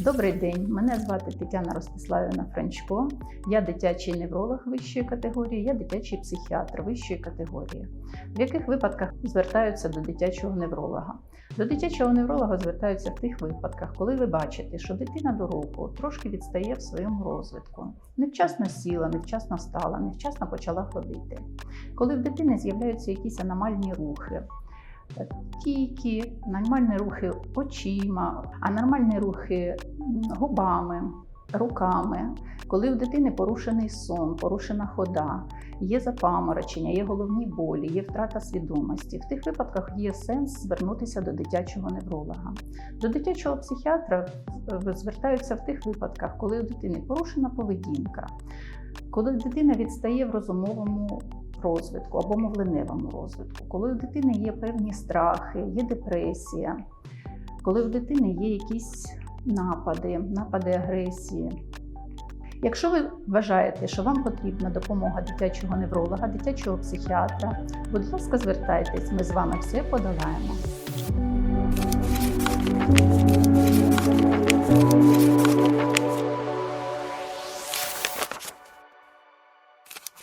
Добрий день, мене звати Тетяна Ростиславівна Франчко. Я дитячий невролог вищої категорії, я дитячий психіатр вищої категорії. В яких випадках звертаються до дитячого невролога? До дитячого невролога звертаються в тих випадках, коли ви бачите, що дитина до року трошки відстає в своєму розвитку, невчасно сіла, невчасно встала, невчасно почала ходити. Коли в дитини з'являються якісь аномальні рухи, тільки нормальні рухи очима, а нормальні рухи губами, руками. Коли у дитини порушений сон, порушена хода, є запаморочення, є головні болі, є втрата свідомості. В тих випадках є сенс звернутися до дитячого невролога. До дитячого психіатра е, звертаються в тих випадках, коли у дитини порушена поведінка, коли дитина відстає в розумовому розвитку або мовленевому розвитку, коли у дитини є певні страхи, є депресія, коли у дитини є якісь напади, напади агресії. Якщо ви вважаєте, що вам потрібна допомога дитячого невролога, дитячого психіатра, будь ласка, звертайтесь, ми з вами все подолаємо.